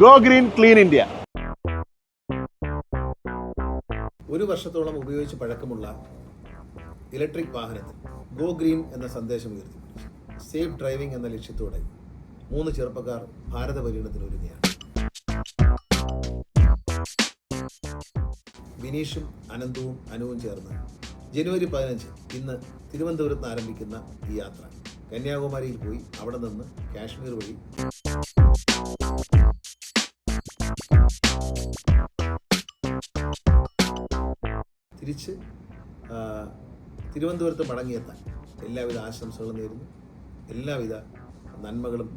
Go green clean India ഒരു വർഷത്തോളം ഉപയോഗിച്ച് പഴക്കമുള്ള ഇലക്ട്രിക് വാഹനത്തിൽ ഗോ ഗ്രീൻ എന്ന സന്ദേശം ഉയർത്തിപ്പിടിച്ചു സേഫ് ഡ്രൈവിംഗ് എന്ന ലക്ഷ്യത്തോടെ മൂന്ന് ചെറുപ്പക്കാർ ഭാരത പര്യടനത്തിന് ഒരുങ്ങിയാണ് ബിനീഷും അനന്തവും അനുവും ചേർന്ന് ജനുവരി പതിനഞ്ച് ഇന്ന് തിരുവനന്തപുരത്ത് ആരംഭിക്കുന്ന ഈ യാത്ര. കന്യാകുമാരിയിൽ പോയി അവിടെ നിന്ന് കാശ്മീർ വഴി തിരിച്ച് തിരുവനന്തപുരത്ത് മടങ്ങിയെത്താൻ എല്ലാവിധ ആശംസകളും നേരുന്നു. എല്ലാവിധ നന്മകളും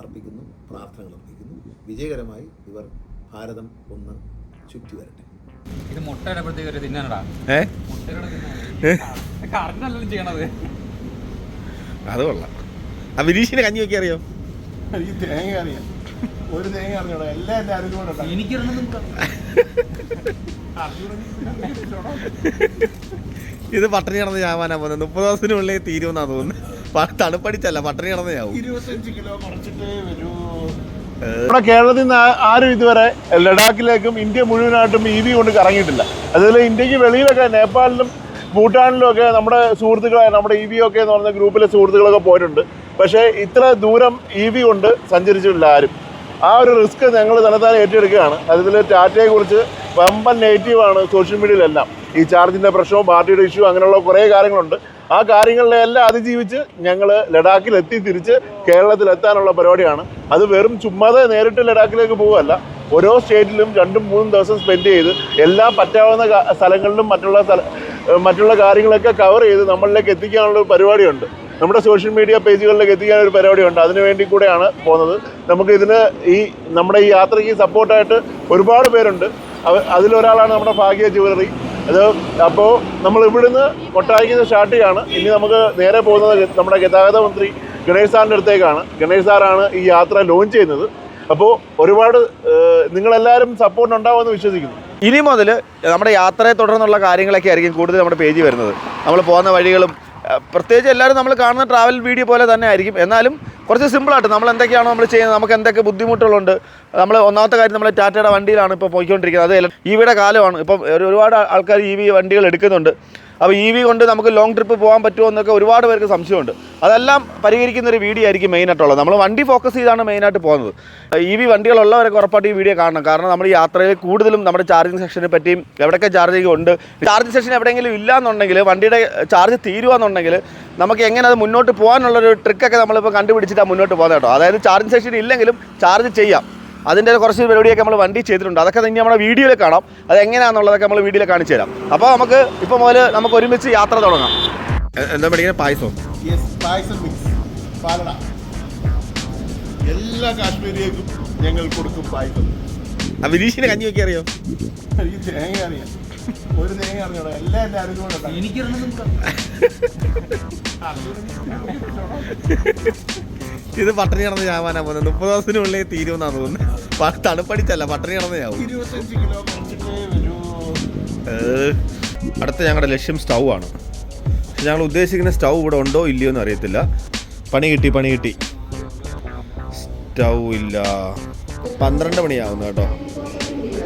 അർപ്പിക്കുന്നു പ്രാർത്ഥനകൾ അർപ്പിക്കുന്നു. വിജയകരമായി ഇവർ ഭാരതം ഒന്ന് ചുറ്റി വരട്ടെ ഇത് മുട്ടയുടെ ഒരു തിന്നാനടാ മുട്ടയുടെ കറണ്ടല്ലോ ചെയ്യണത്. അത് കൊള്ളാം. ആ വിനീഷിന് കഞ്ഞി വെക്കാൻ അറിയോ? എനിക്ക് തേങ്ങ അറിയാം. ഒരു തേങ്ങ എല്ലാം എന്റെ ഇത് പട്ടണി കിടന്ന് ചാവാനാ പോകുന്നത്. മുപ്പത് ദിവസത്തിനുള്ളിൽ തീരുമെന്നാ തോന്നുന്നു തണുപ്പടിച്ചല്ല പട്ടണി കിടന്ന് ചാവും. ഇരുപത്തഞ്ച് കിലോ കുറച്ചിട്ടേ വരൂ. നമ്മുടെ കേരളത്തിൽ നിന്ന് ആരും ഇതുവരെ ലഡാക്കിലേക്കും ഇന്ത്യ മുഴുവനായിട്ടും ഇ വി കൊണ്ട് കറങ്ങിയിട്ടില്ല. അതുപോലെ ഇന്ത്യയ്ക്ക് വെളിയിലൊക്കെ നേപ്പാളിലും ഭൂട്ടാനിലും ഒക്കെ നമ്മുടെ സുഹൃത്തുക്കളായ നമ്മുടെ ഇ വി ഒക്കെ എന്ന് പറഞ്ഞ ഗ്രൂപ്പിലെ സുഹൃത്തുക്കളൊക്കെ പോയിട്ടുണ്ട്. പക്ഷേ ഇത്ര ദൂരം ഇ വി കൊണ്ട് സഞ്ചരിച്ചിട്ടില്ല ആരും. ആ ഒരു റിസ്ക് ഞങ്ങൾ തന്നെത്താൻ ഏറ്റെടുക്കുകയാണ്. അതിൽ ടാറ്റയെ കുറിച്ച് വമ്പൻ നെഗറ്റീവാണ് സോഷ്യൽ മീഡിയയിലെല്ലാം. ഈ ചാർജിന്റെ പ്രശ്നവും പാർട്ടിയുടെ ഇഷ്യൂ അങ്ങനെയുള്ള കുറേ കാര്യങ്ങളുണ്ട്. ആ കാര്യങ്ങളിലെല്ലാം അതിജീവിച്ച് ഞങ്ങൾ ലഡാക്കിൽ എത്തി തിരിച്ച് കേരളത്തിൽ എത്താനുള്ള പരിപാടിയാണ്. അത് വെറും ചുമ്മാതെ നേരിട്ട് ലഡാക്കിലേക്ക് പോവുകയല്ല. ഓരോ സ്റ്റേറ്റിലും രണ്ടും മൂന്നും ദിവസം സ്പെൻഡ് ചെയ്ത് എല്ലാ പറ്റാവുന്ന സ്ഥലങ്ങളിലും മറ്റുള്ള സ്ഥല മറ്റുള്ള കാര്യങ്ങളൊക്കെ കവർ ചെയ്ത് നമ്മളിലേക്ക് എത്തിക്കാനുള്ള ഒരു പരിപാടിയുണ്ട്. നമ്മുടെ സോഷ്യൽ മീഡിയ പേജുകളിലേക്ക് എത്തിക്കാൻ ഒരു പരിപാടിയുണ്ട്. അതിനു വേണ്ടി കൂടെയാണ് പോകുന്നത്. നമുക്ക് ഇതിന് ഈ നമ്മുടെ ഈ യാത്രയ്ക്ക് സപ്പോർട്ടായിട്ട് ഒരുപാട് പേരുണ്ട്. അതിലൊരാളാണ് നമ്മുടെ ഭാഗ്യ ജ്വല്ലറി അത് അപ്പോൾ നമ്മൾ ഇവിടുന്ന് കൊട്ടായിക്ക് സ്റ്റാർട്ട് ചെയ്യാണ്. ഇനി നമുക്ക് നേരെ പോകുന്നത് നമ്മുടെ ഗതാഗത മന്ത്രി ഗണേഷ് സാറിന്റെ അടുത്തേക്കാണ്. ഗണേഷ് സാറാണ് ഈ യാത്ര ലോഞ്ച് ചെയ്യുന്നത്. അപ്പോൾ ഒരുപാട് നിങ്ങളെല്ലാവരും സപ്പോർട്ട് ഉണ്ടാവുമെന്ന് വിശ്വസിക്കുന്നു. ഇനി മുതൽ നമ്മുടെ യാത്രയെ തുടർന്നുള്ള കാര്യങ്ങളൊക്കെ ആയിരിക്കും കൂടുതൽ നമ്മുടെ പേജ് വരുന്നത്. നമ്മൾ പോകുന്ന വഴികളും പ്രത്യേകിച്ച് എല്ലാവരും നമ്മൾ കാണുന്ന ട്രാവൽ വീഡിയോ പോലെ തന്നെ ആയിരിക്കും. എന്നാലും കുറച്ച് സിമ്പിളായിട്ട് നമ്മൾ എന്തൊക്കെയാണോ നമ്മൾ ചെയ്യുന്നത് നമുക്ക് എന്തൊക്കെ ബുദ്ധിമുട്ടുകളുണ്ട് നമ്മൾ ഒന്നാമത്തെ കാര്യം നമ്മൾ ടാറ്റയുടെ വണ്ടിയിലാണ് ഇപ്പോൾ പോയിക്കൊണ്ടിരിക്കുന്നത്. അത് ഈ കാലമാണ്. ഇപ്പം ഒരുപാട് ആൾക്കാർ ഈ വണ്ടികൾ എടുക്കുന്നുണ്ട്. അപ്പോൾ ഇ വി കൊണ്ട് നമുക്ക് ലോങ് ട്രിപ്പ് പോകാൻ പറ്റുമോ എന്നൊക്കെ ഒരുപാട് പേർക്ക് സംശയമുണ്ട്. അതെല്ലാം പരിഹരിക്കുന്ന ഒരു വീഡിയോ ആയിരിക്കും മെയിനായിട്ടുള്ളത് നമ്മൾ വണ്ടി ഫോക്കസ് ചെയ്താണ് മെയിനായിട്ട് പോകുന്നത്. ഇ വി വണ്ടികളുള്ളവരൊക്കെ ഉറപ്പായിട്ട് ഈ വീഡിയോ കാണണം. കാരണം നമ്മൾ യാത്രയിൽ കൂടുതലും നമ്മുടെ ചാർജിങ് സെക്ഷനെ പറ്റിയും എവിടെയൊക്കെ ചാർജിങ് ഉണ്ട് ചാർജിങ് സെക്ഷൻ എവിടെയെങ്കിലും ഇല്ലാന്നുണ്ടെങ്കിൽ വണ്ടിയുടെ ചാർജ് തീരുവാന്നുണ്ടെങ്കിൽ നമുക്ക് എങ്ങനെ അത് മുന്നോട്ട് പോകാനുള്ളൊരു ട്രിക്കൊക്കെ നമ്മളിപ്പോൾ കണ്ടുപിടിച്ചിട്ടാണ് മുന്നോട്ട് പോകുന്നത് കേട്ടോ. അതായത് ചാർജിങ് സെക്ഷൻ ഇല്ലെങ്കിലും ചാർജ് ചെയ്യാം. അതിന്റെ കുറച്ച് പരിപാടിയൊക്കെ നമ്മൾ വണ്ടി ചെയ്തിട്ടുണ്ട്. അതൊക്കെ ഇനി നമ്മുടെ വീഡിയോയിൽ കാണാം. അത് എങ്ങനെയാണെന്നുള്ളതൊക്കെ നമ്മൾ വീഡിയോയിൽ കാണിച്ചു തരാം. അപ്പോൾ നമുക്ക് ഇപ്പോൾ മുതൽ നമുക്ക് ഒരുമിച്ച് യാത്ര തുടങ്ങാം. എന്താ പഠിക്കുന്നത് പായസം? യെസ് പായസം മിക്സ് പാലട. എല്ലാ കാശ്മീരിയേക്കും ഞങ്ങൾ കൊടുക്കും പായസം. ആ വിനീഷിന് കഞ്ഞി വെക്കാൻ അറിയോ? എനിക്ക് തേങ്ങ അറിയാം. ഒരു തേങ്ങ അറിഞ്ഞോളാം എല്ലാം എന്റെ അറിഞ്ഞോളാം എനിക്കൊരെണ്ണം ഇത് പട്ടണി കിടന്ന് ചാവാനാ പോകുന്നത്. മുപ്പത് ദിവസത്തിനുള്ളിൽ തീരുമെന്നാണ് തോന്നുന്നത്. തണുപ്പടിച്ചല്ല പട്ടണി കിടന്നു ചാവും ഇരുപത്തഞ്ച് കിലോ കുറച്ചിട്ടേ വരൂ അടുത്ത ഞങ്ങളുടെ ലക്ഷ്യം സ്റ്റൗ ആണ്. പക്ഷെ ഞങ്ങൾ ഉദ്ദേശിക്കുന്ന സ്റ്റൗ ഇവിടെ ഉണ്ടോ ഇല്ലയോ എന്ന് അറിയത്തില്ല. പണി കിട്ടി പണി കിട്ടി. സ്റ്റൗ ഇല്ല. പന്ത്രണ്ട് മണിയാവുന്നു കേട്ടോ.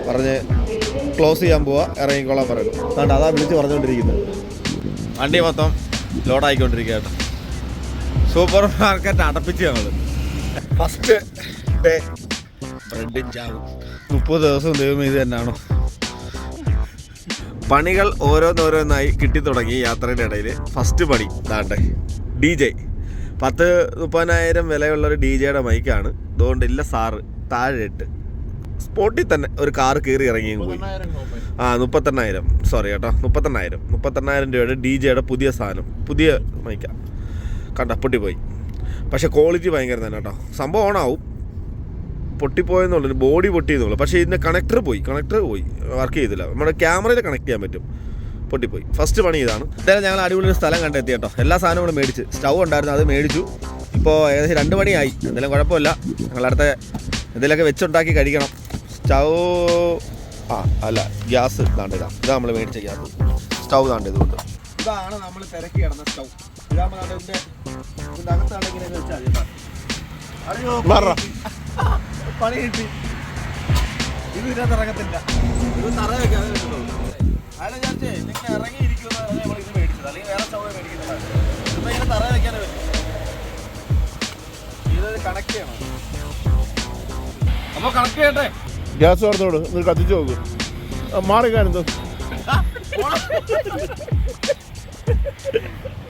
പറഞ്ഞ് ക്ലോസ് ചെയ്യാൻ പോവാ. ഇറങ്ങിക്കോളാൻ പറയുന്നു അതുകൊണ്ട് അതാ വിളിച്ച് പറഞ്ഞുകൊണ്ടിരിക്കുന്നത് വണ്ടി മൊത്തം ലോഡായിക്കൊണ്ടിരിക്കുക കേട്ടോ. സൂപ്പർ മാർക്കറ്റ് അടപ്പിച്ച് ഞങ്ങൾ ഫസ്റ്റ് ഡേ ബ്രെഡും ചാവും. മുപ്പത് ദിവസം ദൈവം ഇത് തന്നെയാണോ പണികൾ ഓരോന്നോരോന്നായി കിട്ടിത്തുടങ്ങി യാത്രയുടെ ഇടയിൽ ഫസ്റ്റ് പണി താണ്ടെ ഡി ജെ. പത്ത് മുപ്പതിനായിരം വിലയുള്ള ഒരു ഡി ജെയുടെ മൈക്കാണ്. അതുകൊണ്ട് ഇല്ല സാറ് താഴെ ഇട്ട് സ്പോട്ടിൽ തന്നെ ഒരു കാർ കയറി ഇറങ്ങി പോയി. ആ മുപ്പത്തെണ്ണായിരം. സോറി കേട്ടോ മുപ്പത്തെണ്ണായിരം. മുപ്പത്തെണ്ണായിരം രൂപയുടെ ഡി ജെയുടെ പുതിയ സാധനം പുതിയ മൈക്ക. കണ്ട പോയി പക്ഷേ ക്വാളിറ്റി ഭയങ്കര തന്നെ കേട്ടോ. സംഭവം ഓണാവും പൊട്ടിപ്പോയെന്നുള്ളൂ ബോഡി പൊട്ടിയെന്നുള്ളൂ. പക്ഷേ ഇതിന്റെ കണക്ടർ പോയി. കണക്ടർ പോയി. വർക്ക് ചെയ്തില്ല. നമ്മുടെ ക്യാമറയിൽ കണക്ട് ചെയ്യാൻ പറ്റും. പൊട്ടിപ്പോയി. ഫസ്റ്റ് പണി ഇതാണ്. എന്തായാലും ഞങ്ങൾ അടിപൊളി ഒരു സ്ഥലം കണ്ടെത്തി കേട്ടോ. എല്ലാ സാധനങ്ങളും മേടിച്ച്. സ്റ്റൗ ഉണ്ടായിരുന്നു അത് മേടിച്ചു. ഇപ്പോൾ ഏകദേശം രണ്ട് മണിയായി. എന്തായാലും കുഴപ്പമില്ല. ഞങ്ങൾ അടുത്ത എന്തെങ്കിലുമൊക്കെ വെച്ചുണ്ടാക്കി കഴിക്കണം. സ്റ്റൗ ആ അല്ല ഗ്യാസ് ഇതാണ്ട് ഇതാ നമ്മൾ മേടിച്ച ഗ്യാസ് സ്റ്റൗ താണ്ട് ഇതുകൊണ്ട്. ഇതാണ് നമ്മൾ തിരക്കി കിടന്ന സ്റ്റൗ. ഇതാകുമ്പോൾ ഇതിന്റെ അകത്താണെങ്കിൽ വെച്ചാൽ മാറാ. പണി കിട്ടി. ഇത് ഇതിനകത്ത് ഇറങ്ങത്തില്ല. ഇത് തറ വെക്കാതെ അയാളെ ചാച്ചേ നിങ്ങൾ ഇറങ്ങിയിരിക്കുമെന്ന് നമ്മൾ ഇത് മേടിച്ചത്. അല്ലെങ്കിൽ വേറെ സ്റ്റവ് മേടിക്കുന്നതാണ് ഇപ്പം ഇങ്ങനെ തറ വെക്കാനേ പറ്റും ഇത് കണക്ട് ചെയ്യണം അപ്പോൾ കണക്ട് ചെയ്യട്ടെ ഗ്യാസ് ഓർത്തോട് ഇത് കത്തിച്ചു നോക്ക്. മാറി മാറിക്കാനെന്തോ